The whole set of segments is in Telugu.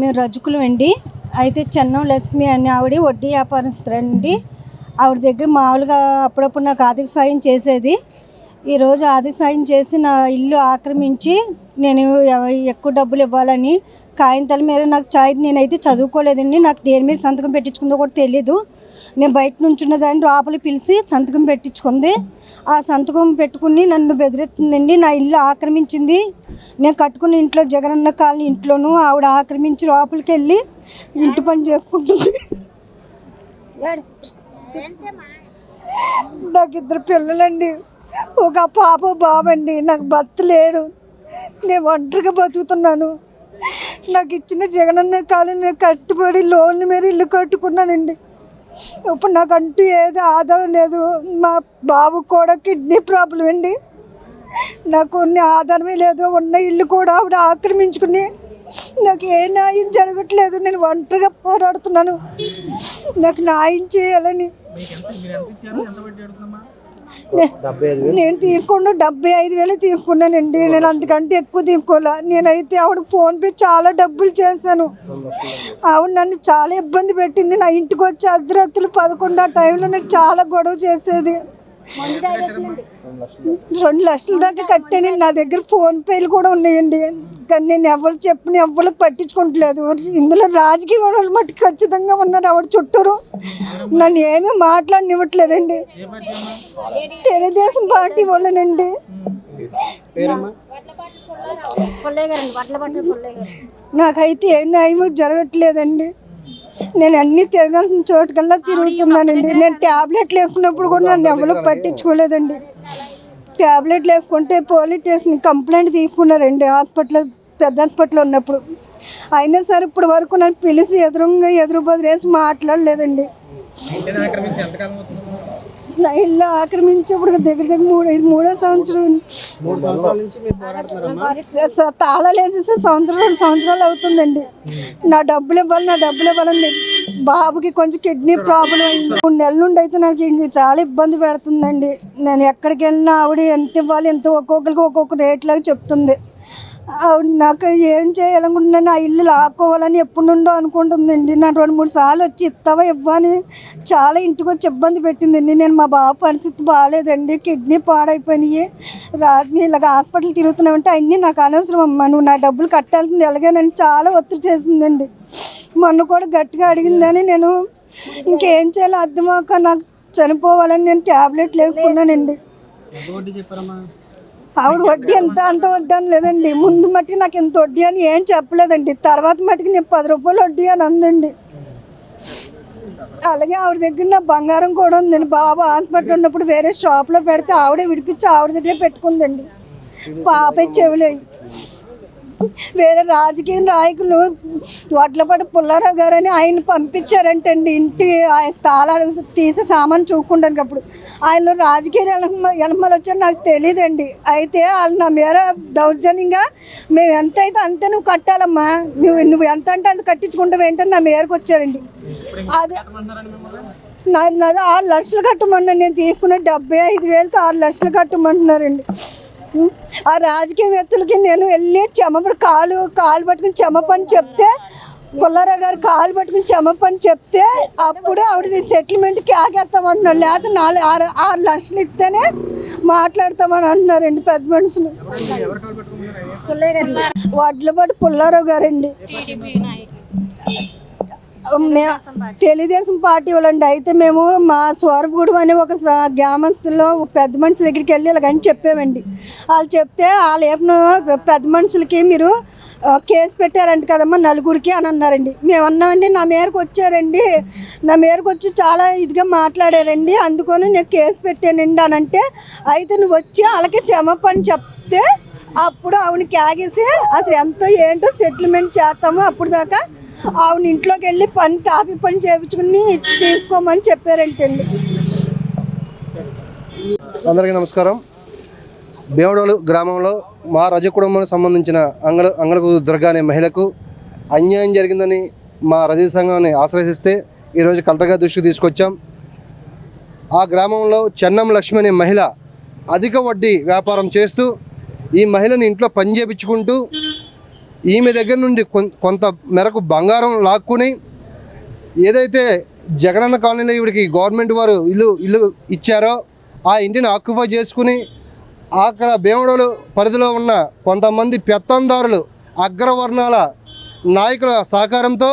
మేము రజకులం అండి. అయితే చెన్నం లక్ష్మి అనే ఆవిడ వడ్డీ వ్యాపారస్తులండి ఆవిడ దగ్గర మామూలుగా అప్పుడప్పుడు నాకు ఆర్థిక సాయం చేసేది. ఈరోజు ఆర్థిక సాయం చేసి నా ఇల్లు ఆక్రమించి నేను ఎక్కువ డబ్బులు ఇవ్వాలని కాగితాల మీద నాకు చాయ్ నేనైతే చదువుకోలేదండి. నాకు దేని మీద సంతకం పెట్టించుకుందో కూడా తెలీదు. నేను బయట నుంచి ఉన్నదాన్ని లోపల పిలిచి సంతకం పెట్టించుకుంది. ఆ సంతకం పెట్టుకుని నన్ను బెదిరిస్తుందండి. నా ఇల్లు ఆక్రమించింది. నేను కట్టుకున్న ఇంట్లో జగనన్న కాలనీ ఇంట్లోనూ ఆవిడ ఆక్రమించి లోపలికి వెళ్ళి ఇంటి పని చేసుకుంటుంది. నాకు ఇద్దరు పిల్లలండి. ఒక పాప బాబండి నాకు భర్త లేడు నేను ఒంటరిగా బతుకుతున్నాను. నాకు ఇచ్చిన జగనన్న కాలనీ కట్టుబడి లోన్లు మీద ఇల్లు కట్టుకున్నానండి. ఇప్పుడు నాకంటూ ఏదో ఆధారం లేదు. మా బాబు కూడా కిడ్నీ ప్రాబ్లం అండి. నాకు ఉన్న ఆధారమే లేదు. ఉన్న ఇల్లు కూడా ఆవిడ ఆక్రమించుకుని నాకు ఏ న్యాయం జరగట్లేదు. నేను ఒంటరిగా పోరాడుతున్నాను. నాకు న్యాయం చేయాలని నేను తీసుకున్న డెబ్బై ఐదు వేలు తీసుకున్నానండి. నేను అంతకంటే ఎక్కువ తీసుకోలే. నేనైతే ఆవిడ ఫోన్పే చాలా డబ్బులు చేశాను. ఆవిడ నన్ను చాలా ఇబ్బంది పెట్టింది. నా ఇంటికి వచ్చి అర్ధరాత్రులు పదకొండు ఆ టైంలో నాకు చాలా గొడవ చేసేది. రెండు లక్షల దాకా కట్టాను నా దగ్గర ఫోన్ పేలు కూడా ఉన్నాయండి. కానీ నేను ఎవరు చెప్పిన ఎవరు పట్టించుకోవట్లేదు ఇందులో రాజకీయ వాళ్ళు మట్టి ఖచ్చితంగా ఉన్నారు ఆవిడ చుట్టూరు. నన్ను ఏమీ మాట్లాడనివ్వట్లేదండి. తెలుగుదేశం పార్టీ వాళ్ళనండి. నాకైతే ఏ న్యాయం జరగట్లేదండి. నేను అన్ని తిరగాల్సిన చోటుకల్లా తిరుగుతున్నానండి. నేను ట్యాబ్లెట్లు వేసుకున్నప్పుడు కూడా నన్ను ఎవరు పట్టించుకోలేదండి. ట్యాబ్లెట్లు వేసుకుంటే పోలీస్ స్టేషన్ కంప్లైంట్ తీసుకున్నారండి హాస్పిటల్ పెద్ద హాస్పిటల్ ఉన్నప్పుడు. అయినా సరే ఇప్పుడు వరకు నన్ను పిలిచి ఎదురుగా ఎదురు బదిలేసి మాట్లాడలేదండి. నా ఇల్లు ఆక్రమించి ఇప్పుడు దగ్గర దగ్గర మూడు ఇది మూడో సంవత్సరం. తాళాలు వేసేసి సంవత్సరం రెండు సంవత్సరాలు అవుతుందండి. నా డబ్బులు ఇవ్వాలి నా డబ్బులు ఇవ్వాలండి బాబుకి కొంచెం కిడ్నీ ప్రాబ్లం అయింది. మూడు నెలల నుండి అయితే నాకు చాలా ఇబ్బంది పెడుతుందండి. నేను ఎక్కడికి వెళ్ళినా ఆవిడ ఎంత ఇవ్వాలి ఎంత ఒక్కొక్కరికి ఒక్కొక్క రేట్ లాగా చెప్తుంది. అవును నాకు ఏం చేయాలనుకుంటున్నాను నా ఇల్లు లాక్కోవాలని ఎప్పటి నుండో అనుకుంటుందండి. నాకు రెండు మూడు సార్లు వచ్చి ఇస్తావా ఇవ్వని చాలా ఇంటికి వచ్చి ఇబ్బంది పెట్టిందండి. నేను మా బాబు పరిస్థితి బాగాలేదండి కిడ్నీ పాడైపోయినాయి. రాత్రి ఇలాగ హాస్పిటల్ తిరుగుతున్నామంటే అన్నీ నాకు అనవసరం అమ్మా. నువ్వు నా డబ్బులు కట్టాల్సింది ఎలాగేనని చాలా ఒత్తిడి చేసిందండి. మొన్న కూడా గట్టిగా అడిగిందని నేను ఇంకేం చేయాలో అర్థమాక నాకు చనిపోవాలని నేను ట్యాబ్లెట్ లేకున్నానండి. ఆవిడ వడ్డీ ఎంత? అంత వడ్డీ అని లేదండి. ముందు మట్టుకు నాకు ఎంత వడ్డీ అని ఏం చెప్పలేదండి. తర్వాత మట్టుకు నేను పది రూపాయలు వడ్డీ అని అందండి. అలాగే ఆవిడ దగ్గర నా బంగారం కూడా ఉందండి. బాబు హాస్పిటల్ ఉన్నప్పుడు వేరే షాప్లో పెడితే ఆవిడే విడిపించి ఆవిడ దగ్గరే పెట్టుకుందండి. పాప చెవులే. వేరే రాజకీయ నాయకులు వడ్లపాటి పుల్లారావు గారు అని ఆయన పంపించారంటండి. ఇంటి ఆయన తాళాలు తీసి సామాన్ చూసుకుంటానికి అప్పుడు. ఆయన రాజకీయ ఎనమలు వచ్చారు నాకు తెలియదండి అయితే వాళ్ళు నా మేర దౌర్జన్యంగా మేము ఎంత అయితే అంతే నువ్వు కట్టాలమ్మా నువ్వు నువ్వు ఎంత అంటే అంత కట్టించుకుంటావు ఏంటని నా మేరకు వచ్చారండి. అది నా నాది ఆరు లక్షలు కట్టమన్నా నేను తీసుకున్న డెబ్బై ఐదు వేలకి ఆరు లక్షలు కట్టమంటున్నారండి. ఆ రాజకీయవేత్తలకి నేను వెళ్ళి చెమ కాలు కాలు పట్టుకుని చెమ పని చెప్తే పుల్లారావు గారు కాలు పట్టుకుని చెమపని చెప్తే అప్పుడే ఆవిడ సెటిల్మెంట్కి ఆగేస్తామంటున్నారు. లేకపోతే నాలుగు ఆరు ఆరు లక్షలు ఇస్తేనే మాట్లాడతామని అంటున్నారండి పెద్ద మనుషులు. వడ్లపాటి పుల్లారావు గారండి. తెలుగుదేశం పార్టీ. వాళ్ళండి. అయితే మేము మా స్వరగూడెం అనే ఒక ఒక పెద్ద మనిషి దగ్గరికి వెళ్ళి ఇలాగని చెప్పామండి. వాళ్ళు చెప్తే వాళ్ళు ఏమో పెద్ద మనుషులకి మీరు కేసు పెట్టారంట కదమ్మా నలుగురికి అని అన్నారండి. మేము అన్నామండి నా మేరకు వచ్చారండి. నా మేరకు వచ్చి చాలా ఇదిగా మాట్లాడారండి. అందుకని నేను కేసు పెట్టానండి అని అంటే అయితే నువ్వు వచ్చి వాళ్ళకి క్షమపని చెప్తే అప్పుడు ఆవిడకి ఆగేసి అసలు ఎంతో ఏంటో సెటిల్మెంట్ చేస్తాము అప్పుడు దాకా ఆవిడ ఇంట్లోకి వెళ్ళి పని టాపి పని చేయించుకుని తీసుకోమని చెప్పారంటండి. అందరికీ నమస్కారం. భీమడోలు గ్రామంలో మా రజ కుటుంబానికి సంబంధించిన అంగల అంగలకు దుర్గా అనే మహిళకు అన్యాయం జరిగిందని మా రజ సంఘాన్ని ఆశ్రయిస్తే ఈరోజు కలెక్టర్గా దృష్టికి తీసుకొచ్చాం. ఆ గ్రామంలో చెన్నం లక్ష్మి అనే మహిళ అధిక వడ్డీ వ్యాపారం చేస్తూ ఈ మహిళని ఇంట్లో పని చేపించుకుంటూ ఈమె దగ్గర నుండి కొం- కొంత మేరకు బంగారం లాక్కుని ఏదైతే జగనన్న కాలనీలో ఈవిడికి గవర్నమెంట్ వారు ఇల్లు ఇల్లు ఇచ్చారో ఆ ఇంటిని ఆక్యుపై చేసుకుని అక్కడ భీమడోలు పరిధిలో ఉన్న కొంతమంది పెత్తందారులు అగ్రవర్ణాల నాయకుల సహకారంతో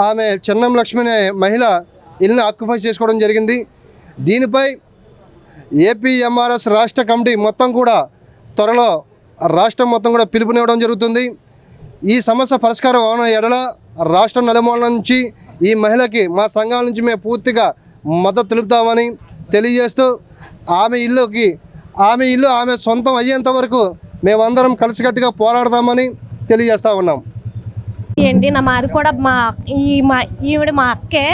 ఆమె చెన్నం లక్ష్మి అనే మహిళ ఇల్లుని ఆక్యుపై చేసుకోవడం జరిగింది. దీనిపై ఏపీఎంఆర్ఎస్ రాష్ట్ర కమిటీ మొత్తం కూడా త్వరలో రాష్ట్రం మొత్తం కూడా పిలుపునివ్వడం జరుగుతుంది. ఈ సమస్య పరిష్కారం అవన ఎడల రాష్ట్రం నలుమూల నుంచి ఈ మహిళకి మా సంఘాల నుంచి మేము పూర్తిగా మద్దతు తెలుపుతామని తెలియజేస్తూ ఆమె ఇల్లుకి ఆమె ఇల్లు ఆమె సొంతం అయ్యేంత వరకు మేమందరం కలిసికట్టుగా పోరాడతామని తెలియజేస్తూ ఉన్నాం. అండి నా మాది కూడా మా ఈ మా ఈవిడ మా అక్కే.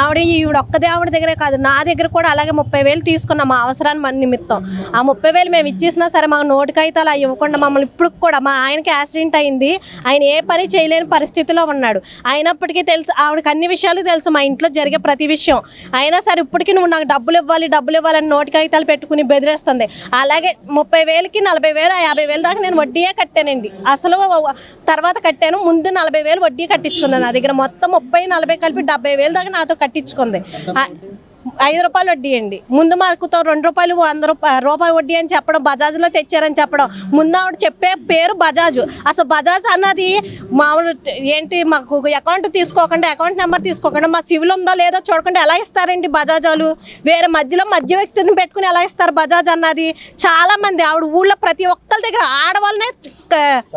ఆవిడ ఈవిడ ఒక్కదే ఆవిడ దగ్గరే కాదు. నా దగ్గర కూడా అలాగే ముప్పై వేలు తీసుకున్న మా అవసరాన్ని మన నిమిత్తం. ఆ ముప్పై వేలు మేము ఇచ్చేసినా సరే మాకు నోటు కాగితాలు అవి ఇవ్వకుండా మమ్మల్ని ఇప్పుడు కూడా మా ఆయనకి యాక్సిడెంట్ అయింది. ఆయన ఏ పని చేయలేని పరిస్థితిలో ఉన్నాడు. అయినప్పటికీ తెలుసు ఆవిడకి అన్ని విషయాలు తెలుసు మా ఇంట్లో జరిగే ప్రతి విషయం. అయినా సరే ఇప్పటికీ నువ్వు నాకు డబ్బులు ఇవ్వాలి డబ్బులు ఇవ్వాలని నోటు కాగితాలు పెట్టుకుని బెదిరేస్తుంది. అలాగే ముప్పై వేలకి నలభై వేలు యాభై వేలు దాకా నేను వడ్డీయే కట్టానండి. అసలు తర్వాత కట్టాను ముందు నలభై వేలు వడ్డీ కట్టించుకుంది నా దగ్గర. మొత్తం ముప్పై నలభై కలిపి డెబ్బై వేలు దాకా నాతో కట్టించుకుంది. ఆ- ఐదు రూపాయలు వడ్డీ అండి ముందు మాకు రెండు రూపాయలు వంద రూపాయలు రూపాయి వడ్డీ అని చెప్పడం బజాజ్లో తెచ్చారని చెప్పడం. ముందు ఆవిడ చెప్పే పేరు బజాజ్. అసలు బజాజ్ అన్నది మామూలు ఏంటి మాకు అకౌంట్ తీసుకోకుండా అకౌంట్ నెంబర్ తీసుకోకుండా మా సివిల్ ఉందో లేదో చూడకుండా ఎలా ఇస్తారండి బజాజ్ వేరే మధ్యలో మధ్య వ్యక్తిని పెట్టుకుని ఎలా ఇస్తారు బజాజ్ అన్నది? చాలా మంది ఆవిడ ఊళ్ళో ప్రతి ఒక్కరి దగ్గర ఆడవాళ్ళనే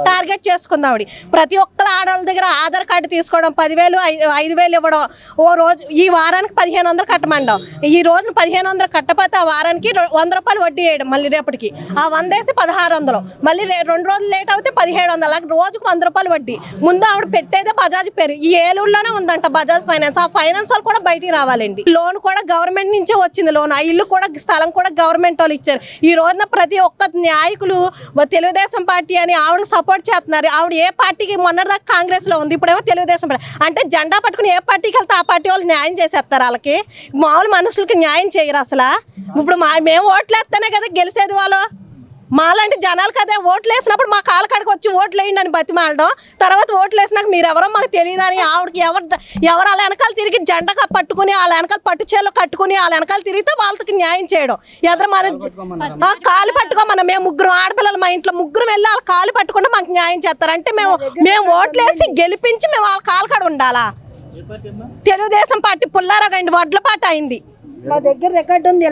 టార్గెట్ చేసుకుంది ఆవిడ. ప్రతి ఒక్కరు ఆడవాళ్ళ దగ్గర ఆధార్ కార్డు తీసుకోవడం పదివేలు ఐ- ఐదు వేలు ఇవ్వడం. ఓ రోజు ఈ వారానికి పదిహేను వందలు కట్టమండం. ఈ రోజున పదిహేను వందలు కట్టపోతే ఆ వారానికి వంద రూపాయలు వడ్డీ వేయడం మళ్ళీ రేపటికి. ఆ వంద వేసి పదహారు వందలు. మళ్ళీ రెండు రోజులు లేట్ అవుతే పదిహేడు వందలు. అలాగే రోజుకు వంద రూపాయలు వడ్డీ. ముందు ఆవిడ పెట్టేదే బజాజ్ పేరు. ఈ ఏలూరులోనే ఉందంట బజాజ్ ఫైనాన్స్. ఆ ఫైనాన్స్ వాళ్ళు కూడా బయటికి రావాలండి. లోన్ కూడా గవర్నమెంట్ నుంచే వచ్చింది లోన్. ఆ ఇల్లు కూడా స్థలం కూడా గవర్నమెంట్ వాళ్ళు ఇచ్చారు. ఈ రోజున ప్రతి ఒక్క నాయకులు తెలుగుదేశం పార్టీ అని ఆవిడ సపోర్ట్ చేస్తున్నారు. ఆవిడ ఏ పార్టీకి మొన్నటిదాకా కాంగ్రెస్లో ఉంది. ఇప్పుడేమో తెలుగుదేశం పార్టీ. అంటే జెండా పట్టుకుని ఏ పార్టీకి వెళ్తే ఆ పార్టీ వాళ్ళు న్యాయం చేసేస్తారు వాళ్ళకి. మామూలు మనుషులకి న్యాయం చేయరు అసలు? ఇప్పుడు మా మేము ఓట్లు వేస్తేనే కదా గెలిచేది వాళ్ళు. మాలాంటి జనాలు కదా ఓట్లు వేసినప్పుడు మా కాళ్ళ కాడికి వచ్చి ఓట్లు వేయండి అని బతిమాలడం. తర్వాత ఓట్లు వేసినాక మీరు ఎవరో మాకు తెలియదు అని ఆవిడకి ఎవరు ఎవరు వాళ్ళ వెనకాల తిరిగి జెండా పట్టుకుని వాళ్ళ వెనకాల పట్టు చీరలు కట్టుకుని వాళ్ళ వెనకాల తిరిగితే వాళ్ళకి న్యాయం చేయడం. ఎదురు మన కాలు పట్టుకోమన్న మేము ముగ్గురు ఆడపిల్లలు మా ఇంట్లో ముగ్గురు వెళ్ళి వాళ్ళ కాలు పట్టుకుంటే మాకు న్యాయం చేస్తారు. అంటే మేము మేము ఓట్లు వేసి గెలిపించి మేము వాళ్ళ కాలు కాడ ఉండాలా? తెలుగుదేశం పార్టీ పుల్లారగండి వడ్ల పాట అయింది. మా దగ్గర రికార్డు ఉంది.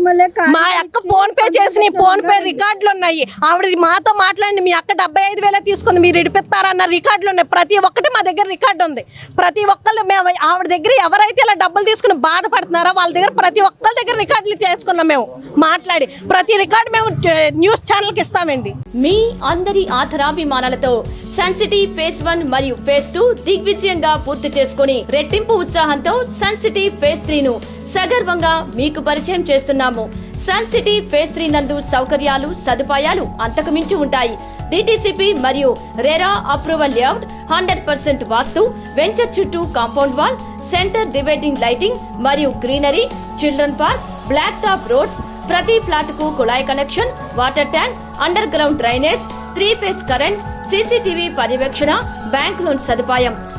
మళ్ళీ కా- మా అక్క ఫోన్ పే చేసిన ఫోన్ పే రికార్డులు ఉన్నాయి. ఆవిడ మాతో మాట్లాడి మీ అక్క డెబ్బై ఐదు వేలే తీసుకుంది. మీరు ఇడిపిస్తారన్న రికార్డులు ఉన్నాయి. ప్రతి ఒక్కటి మా దగ్గర రికార్డు ఉంది. ప్రతి ఒక్కళ్ళు మేము ఆవిడ దగ్గర ఎవరైతే ఇలా డబ్బులు తీసుకుని బాధపడుతున్నారో వాళ్ళ దగ్గర ప్రతి ఒక్కరి దగ్గర రికార్డులు చేసుకున్నాం మేము. మాట్లాడి. ప్రతి రికార్డు మేము న్యూస్ ఛానల్కి ఇస్తామండి. మీ అందరి ఆధారాభిమానాలతో సన్ సిటీ ఫేస్ వన్ మరియు ఫేస్ టూ దిగ్విజయంగా పూర్తి చేసుకుని రెట్టింపు ఉత్సాహంతో సన్ సిటీ ఫేస్ త్రీ ను సగర్వంగా మీకు పరిచయం చేస్తున్నాము. సన్ సిటీ ఫేస్ త్రీ నందు సౌకర్యాలు సదుపాయాలు అంతకుమించి ఉంటాయి. డిటిసిపి మరియు RERA approval layout hundred percent vastu venture చుట్టూ compound wall centre dividing lighting మరియు greenery children park black top roads ప్రతి ఫ్లాట్కు కుళాయి connection water tank underground drainage three phase current CCTV పర్యవేక్షణ బ్యాంక్ లోన్ సదుపాయం.